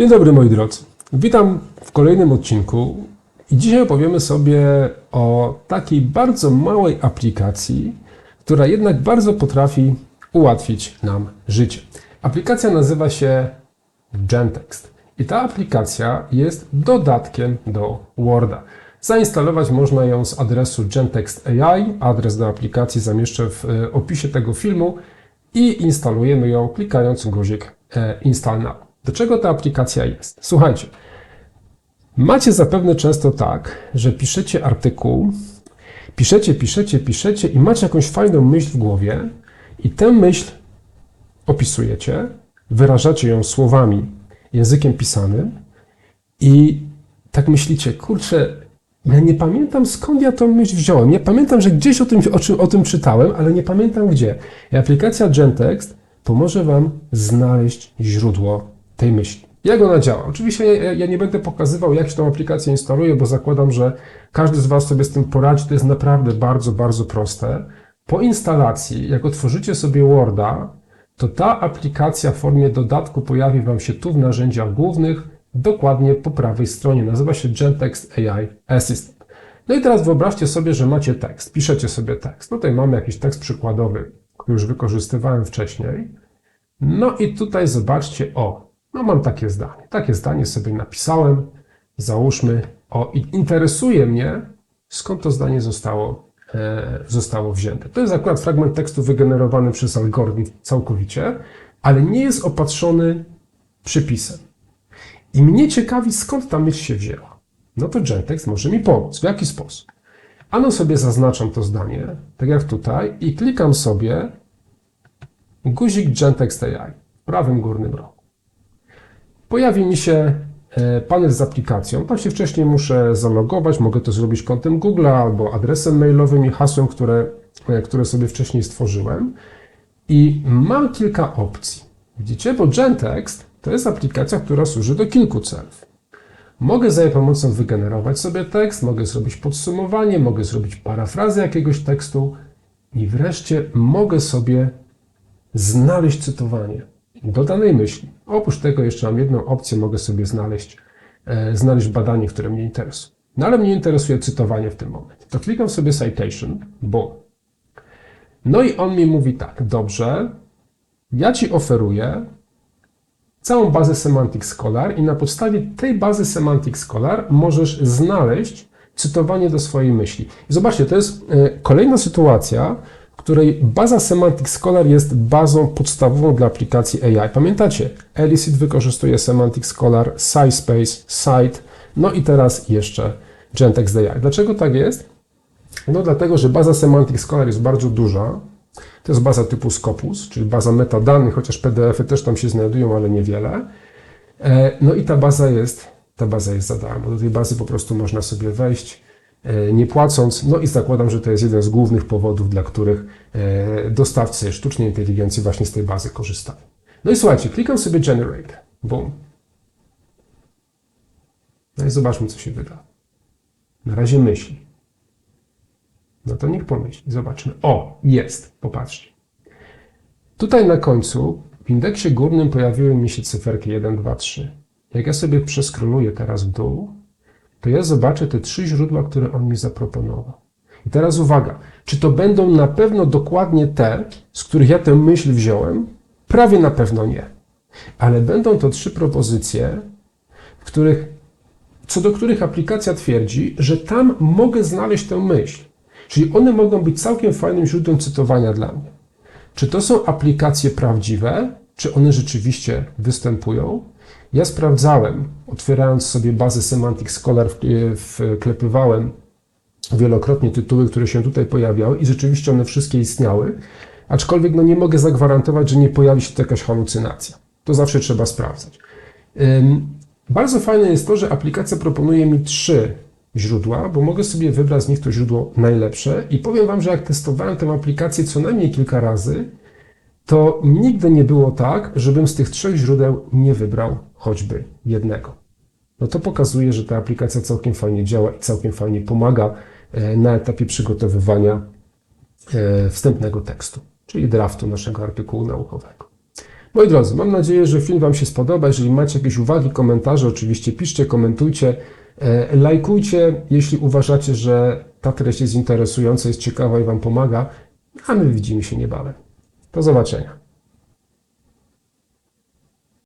Dzień dobry moi drodzy. Witam w kolejnym odcinku i dzisiaj opowiemy sobie o takiej bardzo małej aplikacji, która jednak bardzo potrafi ułatwić nam życie. Aplikacja nazywa się Gentext i ta aplikacja jest dodatkiem do Worda. Zainstalować można ją z adresu Gentext AI. Adres do aplikacji zamieszczę w e, opisie tego filmu i instalujemy ją klikając guzik e, Install Now. Do czego ta aplikacja jest? Słuchajcie, macie zapewne często tak, że piszecie artykuł, piszecie, piszecie, piszecie i macie jakąś fajną myśl w głowie i tę myśl opisujecie, wyrażacie ją słowami, językiem pisanym i tak myślicie, kurczę, ja nie pamiętam skąd ja tą myśl wziąłem. Ja pamiętam, że gdzieś o tym, o, czym, o tym czytałem, ale nie pamiętam gdzie. I aplikacja Gentext pomoże Wam znaleźć źródło tej myśli. Jak ona działa? Oczywiście ja, ja nie będę pokazywał, jak się tą aplikację instaluje, bo zakładam, że każdy z Was sobie z tym poradzi. To jest naprawdę bardzo, bardzo proste. Po instalacji, jak otworzycie sobie Worda, to ta aplikacja w formie dodatku pojawi Wam się tu w narzędziach głównych, dokładnie po prawej stronie. Nazywa się Gentext AI Assistant. No i teraz wyobraźcie sobie, że macie tekst, piszecie sobie tekst. Tutaj mamy jakiś tekst przykładowy, który już wykorzystywałem wcześniej. No i tutaj zobaczcie, o, no mam takie zdanie. Takie zdanie sobie napisałem. Załóżmy, o, i interesuje mnie, skąd to zdanie zostało, e, zostało wzięte. To jest akurat fragment tekstu wygenerowany przez algorytm całkowicie, ale nie jest opatrzony przypisem. I mnie ciekawi, skąd ta myśl się wzięła. No to Gentext może mi pomóc. W jaki sposób? Ano sobie zaznaczam to zdanie, tak jak tutaj, i klikam sobie guzik Gentext AI w prawym górnym rogu. Pojawi mi się e, panel z aplikacją. Tam się wcześniej muszę zalogować. Mogę to zrobić kontem Google albo adresem mailowym i hasłem, które, e, które sobie wcześniej stworzyłem. I mam kilka opcji. Widzicie? Bo Gentext to jest aplikacja, która służy do kilku celów. Mogę za jej pomocą wygenerować sobie tekst, mogę zrobić podsumowanie, mogę zrobić parafrazę jakiegoś tekstu i wreszcie mogę sobie znaleźć cytowanie do danej myśli. Oprócz tego jeszcze mam jedną opcję, mogę sobie znaleźć, e, znaleźć badanie, które mnie interesuje. No ale mnie interesuje cytowanie w tym momencie. To klikam sobie citation, bo. No i on mi mówi tak, dobrze, ja ci oferuję całą bazę Semantic Scholar i na podstawie tej bazy Semantic Scholar możesz znaleźć cytowanie do swojej myśli. I zobaczcie, to jest e, kolejna sytuacja, której baza Semantic Scholar jest bazą podstawową dla aplikacji AI. Pamiętacie, Elicit wykorzystuje Semantic Scholar, SciSpace, Site, no i teraz jeszcze Gentext AI. Dlaczego tak jest? No dlatego, że baza Semantic Scholar jest bardzo duża, to jest baza typu Scopus, czyli baza metadanych, chociaż PDF-y też tam się znajdują, ale niewiele. E, No i ta baza jest, ta baza jest za darmo. Do tej bazy po prostu można sobie wejść, nie płacąc. No i zakładam, że to jest jeden z głównych powodów, dla których e, dostawcy sztucznej inteligencji właśnie z tej bazy korzystają. No i słuchajcie, klikam sobie Generate. Boom. No i zobaczmy, co się wyda. Na razie myśli. No to niech pomyśli. Zobaczmy. O, jest. Popatrzcie. Tutaj na końcu w indeksie górnym pojawiły mi się cyferki 1, 2, 3. Jak ja sobie przeskroluję teraz w dół, to ja zobaczę te trzy źródła, które on mi zaproponował. I teraz uwaga, czy to będą na pewno dokładnie te, z których ja tę myśl wziąłem? Prawie na pewno nie. Ale będą to trzy propozycje, których, co do których aplikacja twierdzi, że tam mogę znaleźć tę myśl. Czyli one mogą być całkiem fajnym źródłem cytowania dla mnie. Czy to są aplikacje prawdziwe? Czy one rzeczywiście występują? Ja sprawdzałem, otwierając sobie bazę Semantic Scholar, wklepywałem wielokrotnie tytuły, które się tutaj pojawiały i rzeczywiście one wszystkie istniały, aczkolwiek no nie mogę zagwarantować, że nie pojawi się tu jakaś halucynacja. To zawsze trzeba sprawdzać. Bardzo fajne jest to, że aplikacja proponuje mi trzy źródła, bo mogę sobie wybrać z nich to źródło najlepsze i powiem Wam, że jak testowałem tę aplikację co najmniej kilka razy, to nigdy nie było tak, żebym z tych trzech źródeł nie wybrał choćby jednego. No to pokazuje, że ta aplikacja całkiem fajnie działa i całkiem fajnie pomaga e, na etapie przygotowywania e, wstępnego tekstu, czyli draftu naszego artykułu naukowego. Moi drodzy, mam nadzieję, że film Wam się spodoba. Jeżeli macie jakieś uwagi, komentarze, oczywiście piszcie, komentujcie, e, lajkujcie, jeśli uważacie, że ta treść jest interesująca, jest ciekawa i Wam pomaga. A my widzimy się niebawem. Do zobaczenia.